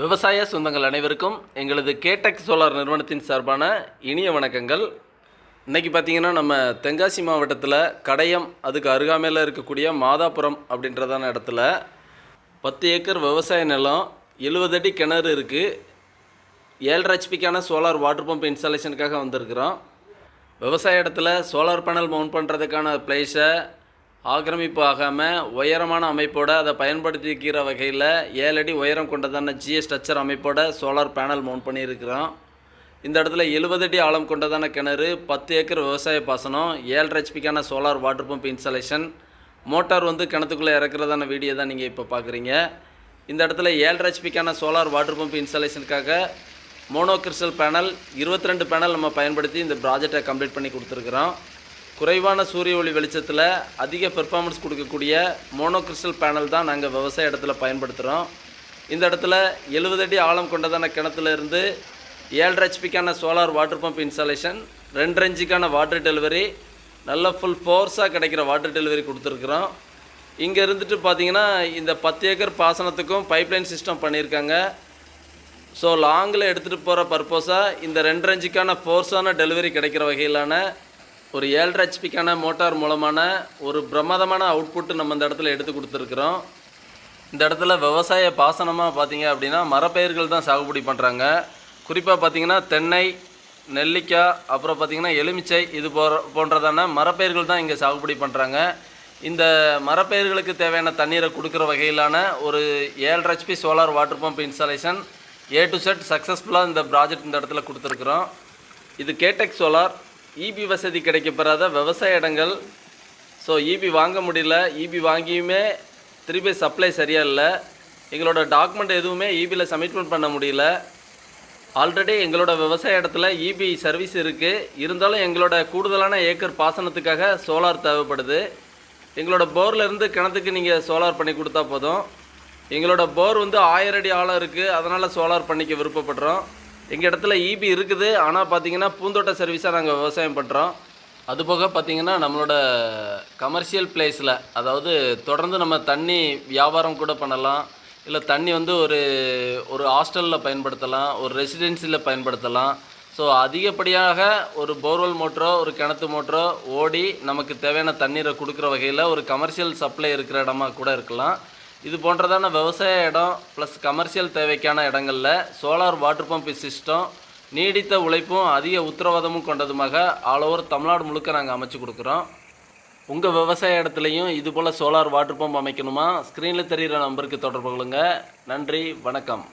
விவசாய சொந்தங்கள் அனைவருக்கும் எங்களது கேடெக் சோலார் நிறுவனத்தின் சார்பான இனிய வணக்கங்கள். இன்றைக்கி பார்த்தீங்கன்னா நம்ம தென்காசி மாவட்டத்தில் கடையம் அதுக்கு அருகாமையில் இருக்கக்கூடிய மாதாபுரம் அப்படின்றதான இடத்துல பத்து ஏக்கர் விவசாய நிலம் எழுபது அடி கிணறு இருக்குது ஏழரை ஹெச்பிக்கான சோலார் வாட்டர் பம்ப் இன்ஸ்டாலேஷனுக்காக வந்திருக்கிறோம். விவசாய இடத்துல சோலார் பேனல் மவுண்ட் பண்ணுறதுக்கான பிளேஸை ஆக்கிரமிப்பு ஆகாமல் உயரமான அமைப்போட அதை பயன்படுத்திக்கிற வகையில் ஏழு அடி உயரம் கொண்டதான ஜிஎஸ் ஸ்ட்ரக்சர் அமைப்போட சோலார் பேனல் மவுண்ட் பண்ணியிருக்கிறோம். இந்த இடத்துல எழுபது அடி ஆழம் கொண்டதான கிணறு பத்து ஏக்கர் விவசாய பாசனம் ஏழரை ஹெச்பிக்கான solar water pump installation motor வந்து கிணத்துக்குள்ளே இறக்குறதான வீடியோ தான் நீங்கள் இப்போ பார்க்குறீங்க இந்த இடத்துல ஏழரை ஹெச்பிக்கான சோலார் வாட்டர் பம்ப் இன்ஸ்டாலேஷனுக்காக மோனோ கிறிஸ்டல் பேனல் 22 ரெண்டு பேனல் நம்ம பயன்படுத்தி இந்த ப்ராஜெக்டை கம்ப்ளீட் பண்ணி கொடுத்துருக்குறோம். குறைவான சூரிய ஒளி வெளிச்சத்தில் அதிக பெர்ஃபார்மன்ஸ் கொடுக்கக்கூடிய மோனோக்ரிஸ்டல் பேனல் தான் நாங்கள் விவசாய இடத்துல பயன்படுத்துகிறோம் இந்த இடத்துல எழுபது அடி ஆழம் கொண்டதான கிணத்துலேருந்து ஏழரை ஹெச்பிக்கான சோலார் வாட்டர் பம்ப் இன்ஸ்டாலேஷன் ரெண்டு இன்ச்சுக்கான வாட்டர் டெலிவரி நல்ல ஃபுல் ஃபோர்ஸாக கிடைக்கிற வாட்டர் டெலிவரி கொடுத்துருக்குறோம். இங்கே இருந்துட்டு பார்த்தீங்கன்னா இந்த பத்து ஏக்கர் பாசனத்துக்கும் பைப்லைன் சிஸ்டம் பண்ணியிருக்காங்க. ஸோ லாங்கில் எடுத்துகிட்டு போகிற பர்பஸாக இந்த ரெண்டு இன்ச்சுக்கான ஃபோர்ஸான டெலிவரி கிடைக்கிற வகையிலான ஒரு ஏழரை ஹெச்பிக்கான மோட்டார் மூலமான ஒரு பிரமாதமான அவுட்புட்டு நம்ம இந்த இடத்துல எடுத்து கொடுத்துருக்குறோம். இந்த இடத்துல விவசாய பாசனமாக பார்த்தீங்க அப்படின்னா மரப்பயிர்கள் தான் சாகுபடி பண்ணுறாங்க குறிப்பாக பார்த்தீங்கன்னா தென்னை நெல்லிக்காய் அப்புறம் பார்த்தீங்கன்னா எலுமிச்சை இது போற போன்றதான மரப்பயிர்கள் தான் இங்கே சாகுபடி பண்ணுறாங்க இந்த மரப்பயிர்களுக்கு தேவையான தண்ணீரை கொடுக்குற வகையிலான ஒரு ஏழரை HP solar water pump installation A to Z சக்ஸஸ்ஃபுல்லாக இந்த ப்ராஜெக்ட் இந்த இடத்துல கொடுத்துருக்குறோம். இது கேடெக் சோலார் இபி வசதி கிடைக்கப்பெறாத விவசாய இடங்கள். ஸோ இபி வாங்க முடியல. இபி வாங்கியுமே திருப்பி சப்ளை சரியாக இல்லை. எங்களோட டாக்குமெண்ட் எதுவுமே இபியில் சப்மிட்மெண்ட் பண்ண முடியல. ஆல்ரெடி எங்களோட விவசாய இடத்துல இபி சர்வீஸ் இருக்குது இருந்தாலும் எங்களோட கூடுதலான ஏக்கர் பாசனத்துக்காக சோலார் தேவைப்படுது. எங்களோட போர்லேருந்து கிணத்துக்கு நீங்கள் சோலார் பண்ணி கொடுத்தா போதும். எங்களோட போர் வந்து ஆயிரடி ஆழம் இருக்குது அதனால் சோலார் பண்ணிக்க விருப்பப்படுறோம். எங்கள் இடத்துல இபி இருக்குது. ஆனால் பார்த்தீங்கன்னா பூந்தோட்ட சர்வீஸாக நாங்கள் விவசாயம் பண்ணுறோம் அதுபோக பார்த்தீங்கன்னா நம்மளோட கமர்ஷியல் பிளேஸில் அதாவது தொடர்ந்து நம்ம தண்ணி வியாபாரம் கூட பண்ணலாம். இல்லை தண்ணி வந்து ஒரு ஒரு ஹாஸ்டலில் பயன்படுத்தலாம் ஒரு ரெசிடென்சியில் பயன்படுத்தலாம். ஸோ அதிகப்படியாக ஒரு போர்வெல் மோட்டரோ ஒரு கிணத்து மோட்டரோ ஓடி நமக்கு தேவையான தண்ணீரை கொடுக்குற வகையில் ஒரு கமர்ஷியல் சப்ளை இருக்கிற இடமா கூட இருக்கலாம். இது போன்றதான விவசாய இடம் ப்ளஸ் கமர்ஷியல் தேவைக்கான இடங்களில் சோலார் வாட்டர் பம்ப் சிஸ்டம் நீடித்த உழைப்பும் அதிக உத்தரவாதமும் கொண்டதுமாக ஆல் ஓவர் தமிழ்நாடு முழுக்க நாங்கள் அமைச்சு கொடுக்குறோம். உங்கள் விவசாய இடத்துலையும் இது போல் சோலார் வாட்டர் பம்ப் அமைக்கணுமா? ஸ்க்ரீனில் தெரிகிற நம்பருக்கு தொடர்பு கொள்ளுங்கள் நன்றி வணக்கம்.